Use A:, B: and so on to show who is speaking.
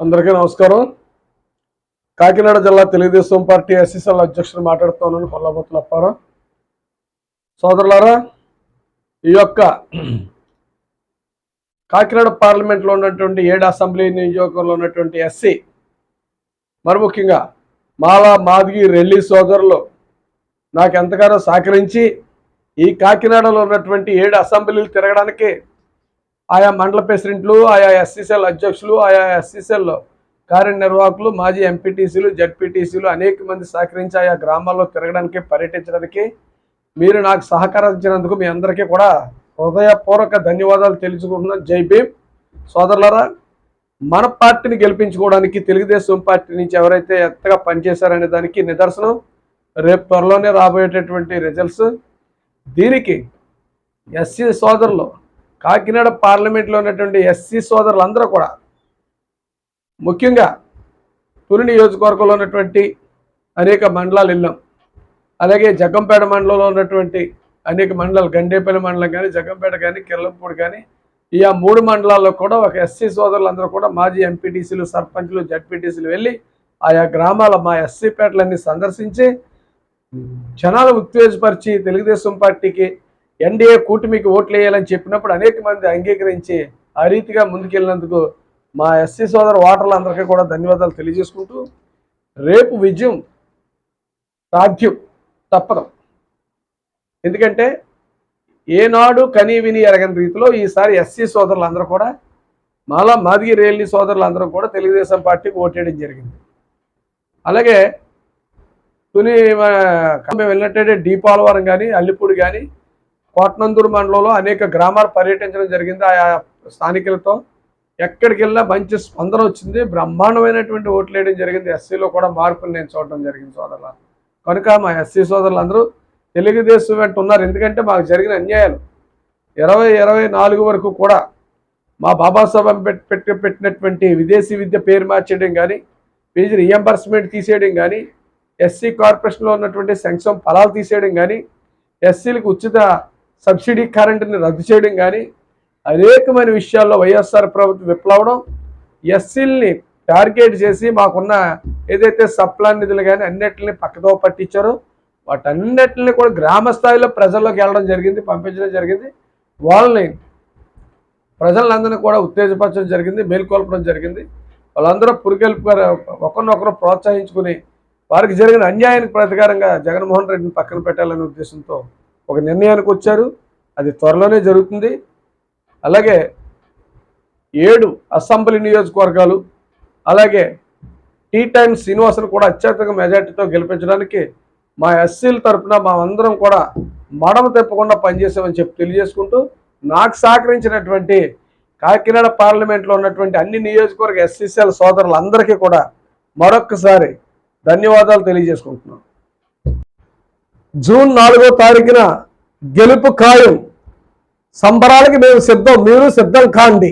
A: అందరికీ నమస్కారం. కాకినాడ జిల్లా తెలుగుదేశం పార్టీ ఎస్ఎస్ఎల్ అధ్యక్షుడు మాట్లాడుతున్నాను కొల్లబొత్తుల అప్పారా సోదరులారా ఈ యొక్క కాకినాడ పార్లమెంట్లో ఉన్నటువంటి ఏడు అసెంబ్లీ నియోజకవర్గంలో ఉన్నటువంటి ఎస్సీ మరి ముఖ్యంగా మాలా మాదిగి రెల్లి సోదరులు నాకు ఎంతగానో సహకరించి ఈ కాకినాడలో ఉన్నటువంటి ఏడు అసెంబ్లీలు తిరగడానికి ఆయా మండల ప్రెసిడెంట్లు ఆయా ఎస్సీసీఎల్ అధ్యక్షులు ఆయా ఎస్సీసీఎల్ కార్యనిర్వాహకులు మాజీ ఎంపీటీసీలు జడ్పీటీసీలు అనేక మంది సహకరించి ఆయా గ్రామాల్లో తిరగడానికి పర్యటించడానికి మీరు నాకు సహకరించినందుకు మీ అందరికీ కూడా హృదయపూర్వక ధన్యవాదాలు తెలుసుకుంటున్నాను. జై భీమ్. సోదరులరా మన పార్టీని గెలిపించుకోవడానికి తెలుగుదేశం పార్టీ నుంచి ఎవరైతే ఎంతగా పనిచేశారనే దానికి నిదర్శనం. రేపు త్వరలోనే రాబోయేటటువంటి రిజల్ట్స్ దీనికి ఎస్సీ సోదరులు కాకినాడ పార్లమెంట్లో ఉన్నటువంటి ఎస్సీ సోదరులందరూ కూడా ముఖ్యంగా తుని నియోజకవర్గంలో ఉన్నటువంటి అనేక మండలాలు వెళ్ళాం అలాగే జగ్గంపేట మండలంలో ఉన్నటువంటి అనేక మండలాలు గండేపల్లి మండలం కానీ జగ్గంపేట కానీ కిర్లంపూడి కానీ ఈ ఆ మూడు మండలాల్లో కూడా ఒక ఎస్సీ సోదరులందరూ కూడా మాజీ ఎంపీటీసీలు సర్పంచ్లు జడ్పీటీసీలు వెళ్ళి ఆయా గ్రామాల మా ఎస్సీ పేటలన్నీ సందర్శించి జనాలు ఉత్తేజపరిచి తెలుగుదేశం పార్టీకి ఎన్డీఏ కూటమికి ఓట్లు వేయాలని చెప్పినప్పుడు అనేక మంది అంగీకరించి ఆ రీతిగా ముందుకెళ్ళినందుకు మా ఎస్సీ సోదర ఓటర్లందరికీ కూడా ధన్యవాదాలు తెలియజేసుకుంటూ రేపు విజయం సాధ్యం తప్పదు. ఎందుకంటే ఏనాడు కనీ విని ఎరగని రీతిలో ఈసారి ఎస్సీ సోదరులందరూ కూడా మాలా మాదిగి రేల్ని సోదరులందరూ కూడా తెలుగుదేశం పార్టీకి ఓటేయడం జరిగింది. అలాగే తుని మేము వెళ్ళినట్టయితే డీపాలవరం కానీ అల్లిపూడి కానీ కోట్నందూరు మండలంలో అనేక గ్రామాలు పర్యటించడం జరిగింది. ఆయా స్థానికులతో ఎక్కడికి వెళ్ళినా మంచి స్పందన వచ్చింది. బ్రహ్మాండమైనటువంటి ఓట్లు వేయడం జరిగింది. ఎస్సీలో కూడా మార్పులు నేను చూడడం జరిగింది సోదరుల. కనుక మా ఎస్సీ సోదరులందరూ తెలుగుదేశం వెంట ఉన్నారు. ఎందుకంటే మాకు జరిగిన అన్యాయాలు ఇరవై ఇరవై నాలుగు వరకు కూడా మా బాబాసాహెబ్ పెట్టి పెట్టినటువంటి విదేశీ విద్య పేరు మార్చేయడం కానీ ఫీజు రియంబర్స్మెంట్ తీసేయడం కానీ ఎస్సీ కార్పొరేషన్లో ఉన్నటువంటి సంక్షేమ ఫలాలు తీసేయడం కానీ ఎస్సీలకు ఉచిత సబ్సిడీ కరెంటుని రద్దు చేయడం కానీ అనేకమైన విషయాల్లో వైఎస్ఆర్ ప్రభుత్వం విప్లవడం ఎస్సీల్ని టార్గెట్ చేసి మాకున్న ఏదైతే సప్లా నిధులు కానీ అన్నిటిని పక్కదో పట్టించారో వాటన్నిటిని కూడా గ్రామ స్థాయిలో ప్రజల్లోకి వెళ్ళడం జరిగింది పంపించడం జరిగింది. వాళ్ళని ప్రజలందరినీ కూడా ఉత్తేజపరచడం జరిగింది మేల్కొల్పడం జరిగింది. వాళ్ళందరూ పురికెల్పు ఒకరినొకరు ప్రోత్సహించుకుని వారికి జరిగిన అన్యాయానికి ప్రతికారంగా జగన్మోహన్ రెడ్డిని పక్కన పెట్టాలనే ఉద్దేశంతో ఒక నిర్ణయానికి వచ్చారు. అది త్వరలోనే జరుగుతుంది. అలాగే ఏడు అసెంబ్లీ నియోజకవర్గాలు అలాగే టీ టైమ్ శ్రీనివాసను కూడా అత్యధిక మెజార్టీతో గెలిపించడానికి మా ఎస్సీల తరఫున మా అందరం కూడా మడమ తెప్పకుండా పనిచేసామని చెప్పి తెలియజేసుకుంటూ నాకు సహకరించినటువంటి కాకినాడ పార్లమెంట్లో ఉన్నటువంటి అన్ని నియోజకవర్గ ఎస్సీసీఎల్ సోదరులందరికీ కూడా మరొక్కసారి ధన్యవాదాలు తెలియజేసుకుంటున్నాను. జూన్ నాలుగో తారీఖున గెలుపు ఖాయం. సంబరాలకి మేము సిద్ధం మీరు సిద్ధం కాండి.